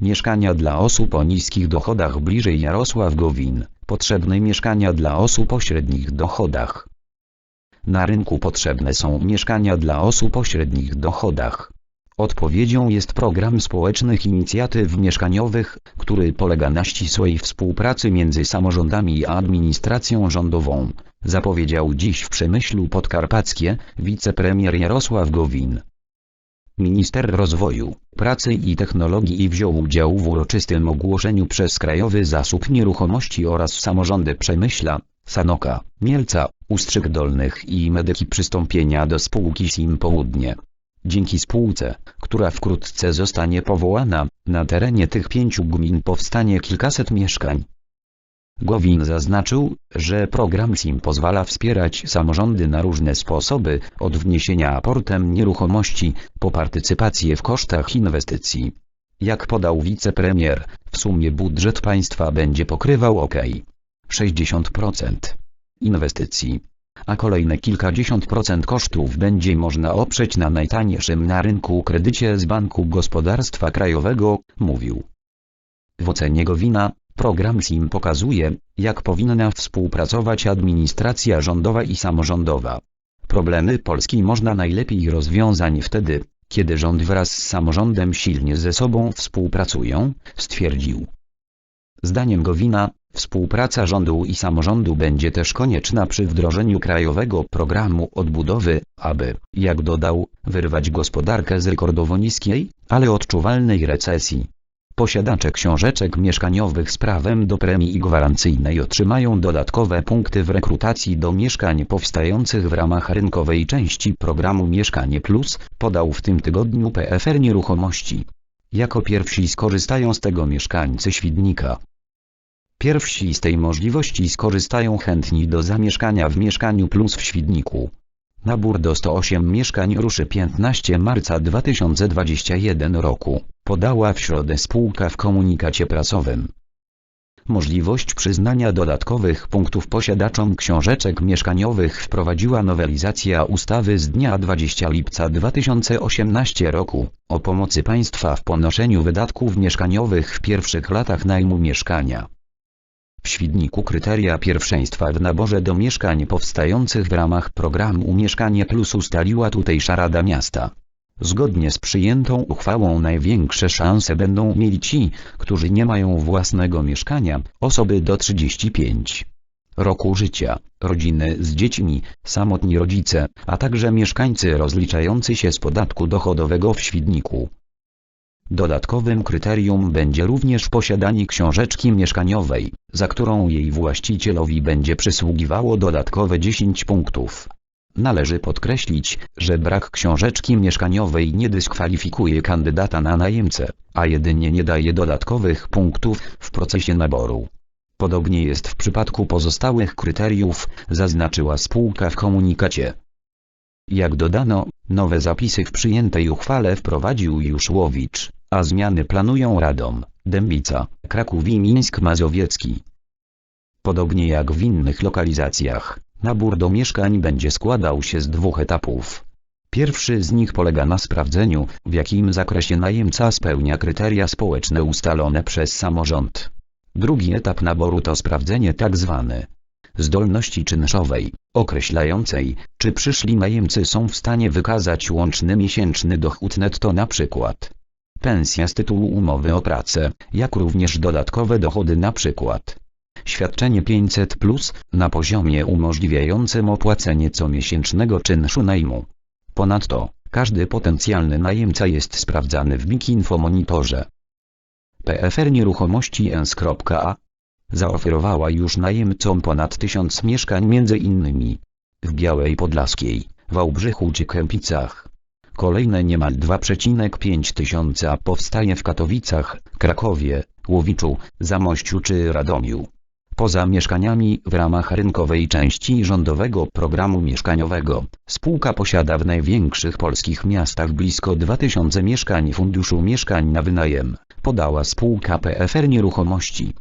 Mieszkania dla osób o niskich dochodach bliżej Jarosław Gowin. Potrzebne mieszkania dla osób o średnich dochodach. Na rynku potrzebne są mieszkania dla osób o średnich dochodach. Odpowiedzią jest program społecznych inicjatyw mieszkaniowych, który polega na ścisłej współpracy między samorządami a administracją rządową, zapowiedział dziś w Przemyślu Podkarpackie wicepremier Jarosław Gowin. Minister Rozwoju, Pracy i Technologii wziął udział w uroczystym ogłoszeniu przez Krajowy Zasób Nieruchomości oraz samorządy Przemyśla, Sanoka, Mielca, Ustrzyk Dolnych i Medyki przystąpienia do spółki SIM Południe. Dzięki spółce, która wkrótce zostanie powołana, na terenie tych pięciu gmin powstanie kilkaset mieszkań. Gowin zaznaczył, że program SIM pozwala wspierać samorządy na różne sposoby, od wniesienia aportem nieruchomości, po partycypację w kosztach inwestycji. Jak podał wicepremier, w sumie budżet państwa będzie pokrywał ok. 60% inwestycji, a kolejne kilkadziesiąt procent kosztów będzie można oprzeć na najtańszym na rynku kredycie z Banku Gospodarstwa Krajowego, mówił. W ocenie Gowina, program SIM pokazuje, jak powinna współpracować administracja rządowa i samorządowa. Problemy Polski można najlepiej rozwiązać wtedy, kiedy rząd wraz z samorządem silnie ze sobą współpracują, stwierdził. Zdaniem Gowina, współpraca rządu i samorządu będzie też konieczna przy wdrożeniu krajowego programu odbudowy, aby, jak dodał, wyrwać gospodarkę z rekordowo niskiej, ale odczuwalnej recesji. Posiadacze książeczek mieszkaniowych z prawem do premii gwarancyjnej otrzymają dodatkowe punkty w rekrutacji do mieszkań powstających w ramach rynkowej części programu Mieszkanie Plus, podał w tym tygodniu PFR Nieruchomości. Jako pierwsi skorzystają z tego mieszkańcy Świdnika. Pierwsi z tej możliwości skorzystają chętni do zamieszkania w Mieszkaniu Plus w Świdniku. Nabór do 108 mieszkań ruszy 15 marca 2021 roku, podała w środę spółka w komunikacie prasowym. Możliwość przyznania dodatkowych punktów posiadaczom książeczek mieszkaniowych wprowadziła nowelizacja ustawy z dnia 20 lipca 2018 roku o pomocy państwa w ponoszeniu wydatków mieszkaniowych w pierwszych latach najmu mieszkania. W Świdniku kryteria pierwszeństwa w naborze do mieszkań powstających w ramach programu Mieszkanie Plus ustaliła tutejsza Rada Miasta. Zgodnie z przyjętą uchwałą największe szanse będą mieli ci, którzy nie mają własnego mieszkania, osoby do 35 roku życia, rodziny z dziećmi, samotni rodzice, a także mieszkańcy rozliczający się z podatku dochodowego w Świdniku. Dodatkowym kryterium będzie również posiadanie książeczki mieszkaniowej, za którą jej właścicielowi będzie przysługiwało dodatkowe 10 punktów. Należy podkreślić, że brak książeczki mieszkaniowej nie dyskwalifikuje kandydata na najemcę, a jedynie nie daje dodatkowych punktów w procesie naboru. Podobnie jest w przypadku pozostałych kryteriów, zaznaczyła spółka w komunikacie. Jak dodano, nowe zapisy w przyjętej uchwale wprowadził już Łowicz, a zmiany planują Radom, Dębica, Kraków i Mińsk Mazowiecki. Podobnie jak w innych lokalizacjach, nabór do mieszkań będzie składał się z dwóch etapów. Pierwszy z nich polega na sprawdzeniu, w jakim zakresie najemca spełnia kryteria społeczne ustalone przez samorząd. Drugi etap naboru to sprawdzenie tzw. zdolności czynszowej, określającej, czy przyszli najemcy są w stanie wykazać łączny miesięczny dochód netto na przykład pensja z tytułu umowy o pracę, jak również dodatkowe dochody przykład świadczenie 500 plus na poziomie umożliwiającym opłacenie comiesięcznego czynszu najmu. Ponadto, każdy potencjalny najemca jest sprawdzany w BIK Infomonitorze. PFR Nieruchomości ENS.a zaoferowała już najemcom ponad 1000 mieszkań m.in. w Białej Podlaskiej, Wałbrzychu czy Kępicach. Kolejne niemal 2,5 tysiąca powstaje w Katowicach, Krakowie, Łowiczu, Zamościu czy Radomiu. Poza mieszkaniami w ramach rynkowej części rządowego programu mieszkaniowego, spółka posiada w największych polskich miastach blisko 2000 mieszkań Funduszu Mieszkań na Wynajem, podała spółka PFR Nieruchomości.